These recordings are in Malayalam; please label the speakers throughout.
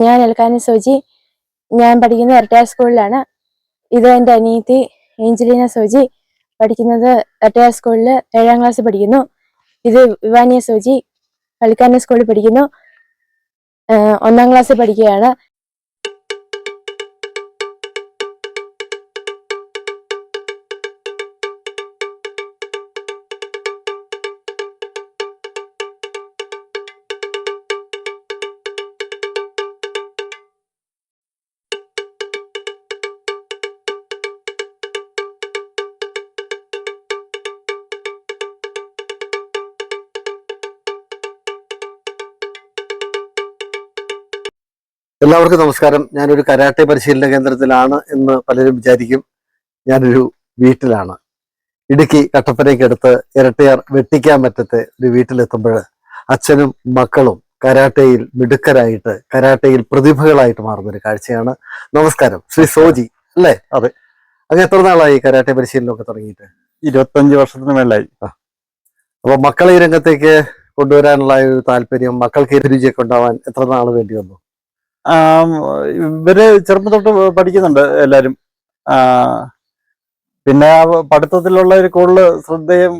Speaker 1: ഞാൻ എൽക്കാനി സോജി. ഞാൻ പഠിക്കുന്നത് എർട്ടയാർ സ്കൂളിലാണ്. ഇത് എന്റെ അനിയത്തി ഏഞ്ചലീന സോജി പഠിക്കുന്നത് എർട്ടയാർ സ്കൂളിൽ ഏഴാം ക്ലാസ് പഠിക്കുന്നു. ഇത് വിവാനിയ സോജി കളിക്കാന സ്കൂളിൽ പഠിക്കുന്നു. ഒന്നാം ക്ലാസ്സിൽ പഠിക്കുകയാണ്.
Speaker 2: എല്ലാവർക്കും നമസ്കാരം. ഞാനൊരു കരാട്ടെ പരിശീലന കേന്ദ്രത്തിലാണ് എന്ന് പലരും വിചാരിക്കും. ഞാനൊരു വീട്ടിലാണ്. ഇടുക്കി കട്ടപ്പനയ്ക്ക് അടുത്ത് ഇരട്ടയാർ വെട്ടിക്കാൻ പറ്റത്തെ ഒരു വീട്ടിലെത്തുമ്പോൾ അച്ഛനും മക്കളും കരാട്ടയിൽ മിടുക്കരായിട്ട് കരാട്ടയിൽ പ്രതിഭകളായിട്ട് മാറുന്ന ഒരു കാഴ്ചയാണ്. നമസ്കാരം. ശ്രീ സോജി അല്ലേ?
Speaker 3: അതെ.
Speaker 2: അങ്ങ് എത്ര നാളായി കരാട്ടെ പരിശീലനമൊക്കെ തുടങ്ങിയിട്ട്?
Speaker 3: ഇരുപത്തഞ്ച് വർഷത്തിന് മേലായി.
Speaker 2: അപ്പൊ മക്കളെ ഈ രംഗത്തേക്ക് കൊണ്ടുവരാനുള്ള ഒരു താല്പര്യം മക്കൾക്ക് രുചിയൊക്കെ ഉണ്ടാവാൻ എത്ര നാൾ വേണ്ടി വന്നു?
Speaker 3: ഇവർ ചെറുപ്പം തൊട്ട് പഠിക്കുന്നുണ്ട് എല്ലാരും. പിന്നെ പഠിത്തത്തിലുള്ള ഒരു കൂടുതൽ ശ്രദ്ധയും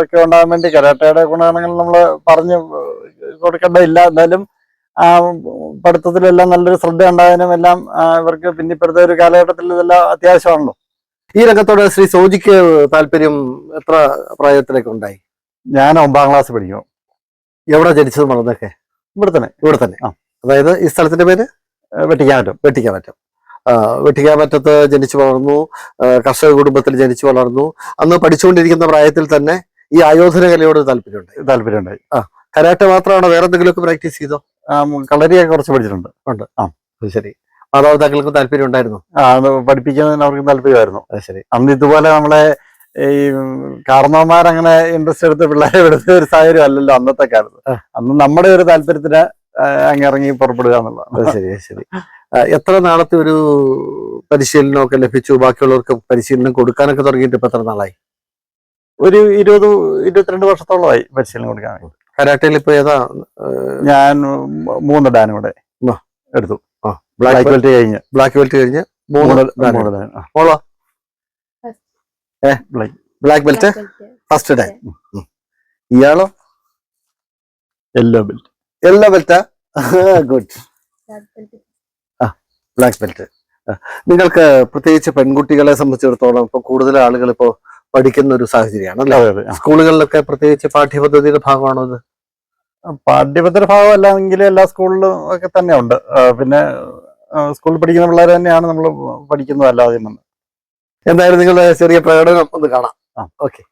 Speaker 3: ഒക്കെ ഉണ്ടാകാൻ വേണ്ടി കരാട്ടയുടെ ഗുണഗണങ്ങൾ നമ്മൾ പറഞ്ഞു കൊടുക്കേണ്ടതില്ല. എന്നാലും ആ പഠിത്തത്തിലെല്ലാം നല്ലൊരു ശ്രദ്ധ ഉണ്ടാകാനും എല്ലാം ഇവർക്ക് പിന്നെ ഇപ്പോഴത്തെ ഒരു കാലഘട്ടത്തിൽ ഇതെല്ലാം അത്യാവശ്യമാണല്ലോ.
Speaker 2: ഈ രംഗത്തോട് ശ്രീ സോജിക്ക് താല്പര്യം എത്ര പ്രായത്തിലേക്ക് ഉണ്ടായി?
Speaker 3: ഞാൻ ഒമ്പതാം ക്ലാസ് പഠിക്കും
Speaker 2: എവിടെ ജനിച്ചത് നടന്നൊക്കെ
Speaker 3: ഇവിടെ തന്നെ
Speaker 2: ഇവിടെ തന്നെ
Speaker 3: ആ.
Speaker 2: അതായത് ഈ സ്ഥലത്തിന്റെ പേര്
Speaker 3: ഏ, വെട്ടിക്കാൻ പറ്റും
Speaker 2: വെട്ടിക്കാമറ്റം പറ്റത്ത് വെട്ടിക്കാമറ്റത്ത് ജനിച്ചു വളർന്നു കർഷക കുടുംബത്തിൽ ജനിച്ചു വളർന്നു. അന്ന് പഠിച്ചുകൊണ്ടിരിക്കുന്ന പ്രായത്തിൽ തന്നെ ഈ ആയോധന കലയോട് താല്പര്യമുണ്ട്
Speaker 3: താല്പര്യമുണ്ടായി.
Speaker 2: ആ കരാട്ടെ മാത്രമാണോ വേറെ എന്തെങ്കിലുമൊക്കെ പ്രാക്ടീസ് ചെയ്തോ?
Speaker 3: ആം, കളരിയൊക്കെ കുറച്ച് പഠിച്ചിട്ടുണ്ട്. ഉണ്ട്.
Speaker 2: അത് ശരി. മാതാപിതാക്കൾക്ക് താല്പര്യം ഉണ്ടായിരുന്നു?
Speaker 3: ആ പഠിപ്പിക്കുന്നതിന് അവർക്ക് താല്പര്യമായിരുന്നു.
Speaker 2: അത് ശരി.
Speaker 3: അന്ന് ഇതുപോലെ നമ്മളെ ഈ കാരണവന്മാരങ്ങനെ ഇൻട്രസ്റ്റ് എടുത്ത് പിള്ളേരെ വിടുന്ന ഒരു സാഹചര്യം അല്ലല്ലോ അന്നത്തെ കാലത്ത്. അന്ന് നമ്മുടെ ഒരു താല്പര്യത്തിന് ആ, അങ്ങ് ഇറങ്ങി പുറപ്പെടുക എന്നുള്ളതാണ്.
Speaker 2: അത് ശരി ശരി. എത്ര നാളത്തെ ഒരു പരിശീലനമൊക്കെ ലഭിച്ചു? ബാക്കിയുള്ളവർക്ക് പരിശീലനം കൊടുക്കാനൊക്കെ തുടങ്ങിയിട്ട് ഇപ്പൊ എത്ര നാളായി?
Speaker 3: ഒരു ഇരുപത് ഇരുപത്തിരണ്ട് വർഷത്തോളമായി പരിശീലനം കൊടുക്കാൻ.
Speaker 2: കരാട്ടയിൽ ഇപ്പൊ ഏതാ
Speaker 3: ഞാൻ മൂന്ന് ഡാൻ
Speaker 2: ഇവിടെ.
Speaker 3: എടുത്തു.
Speaker 2: ബ്ലാക്ക്
Speaker 3: ബ്ലാക്ക് ബെൽറ്റ് കഴിഞ്ഞ്.
Speaker 2: ബ്ലാക്ക് ബെൽറ്റ് കഴിഞ്ഞ് മൂന്ന് dan.
Speaker 3: Black
Speaker 2: belt first dan. ഇയാളോ?
Speaker 3: Yellow belt
Speaker 2: എല്ലാ ബെൽറ്റാ ഗുഡ് ബ്ലാക്ക് ബെൽറ്റ് നിങ്ങൾക്ക് പ്രത്യേകിച്ച് പെൺകുട്ടികളെ സംബന്ധിച്ചിടത്തോളം ഇപ്പൊ കൂടുതൽ ആളുകൾ ഇപ്പോ പഠിക്കുന്ന ഒരു സാഹചര്യമാണ് അല്ലേ? സ്കൂളുകളിലൊക്കെ പ്രത്യേകിച്ച് പാഠ്യപദ്ധതിയുടെ ഭാഗമാണോ അത്?
Speaker 3: പാഠ്യപത്ര ഭാഗം അല്ലെങ്കിൽ എല്ലാ സ്കൂളിലും ഒക്കെ തന്നെ ഉണ്ട് പിന്നെ സ്കൂളിൽ പഠിക്കുന്ന പിള്ളേർ തന്നെയാണ് നമ്മൾ പഠിക്കുന്നതല്ലാതെ.
Speaker 2: എന്തായാലും നിങ്ങളുടെ ചെറിയ പ്രകടനം ഒന്ന് കാണാം. ഓക്കെ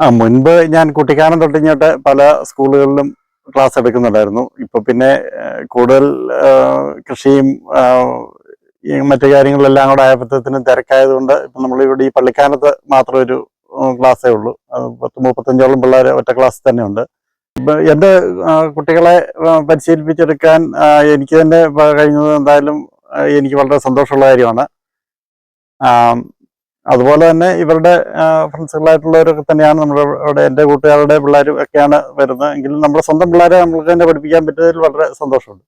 Speaker 3: ആ മുൻപ് ഞാൻ കുട്ടിക്കാനം തൊട്ടിങ്ങോട്ട് പല സ്കൂളുകളിലും ക്ലാസ് എടുക്കുന്നുണ്ടായിരുന്നു. ഇപ്പൊ പിന്നെ കൂടുതൽ കൃഷിയും മറ്റു കാര്യങ്ങളെല്ലാം കൂടെ ആയപ്പോഴത്തേനും തിരക്കായതുകൊണ്ട് ഇപ്പൊ നമ്മളിവിടെ ഈ പള്ളിക്കാനത്ത് മാത്രം ഒരു ക്ലാസ്സേ ഉള്ളൂ. പത്ത് മുപ്പത്തഞ്ചോളം പിള്ളേർ ഒറ്റ ക്ലാസ് തന്നെ ഉണ്ട് ഇപ്പൊ എന്റെ കുട്ടികളെ പരിശീലിപ്പിച്ചെടുക്കാൻ എനിക്ക് തന്നെ കഴിഞ്ഞത് എന്തായാലും എനിക്ക് വളരെ സന്തോഷമുള്ള കാര്യമാണ്. അതുപോലെ തന്നെ ഇവരുടെ ഫ്രണ്ട്സുകളായിട്ടുള്ളവരൊക്കെ തന്നെയാണ് നമ്മുടെ ഇവിടെ എന്റെ കൂട്ടുകാരുടെ പിള്ളേരും ഒക്കെയാണ് വരുന്നത്. എങ്കിലും നമ്മുടെ സ്വന്തം പിള്ളേരെ നമ്മൾക്ക് തന്നെ പഠിപ്പിക്കാൻ പറ്റിയതിൽ വളരെ സന്തോഷമുണ്ട്.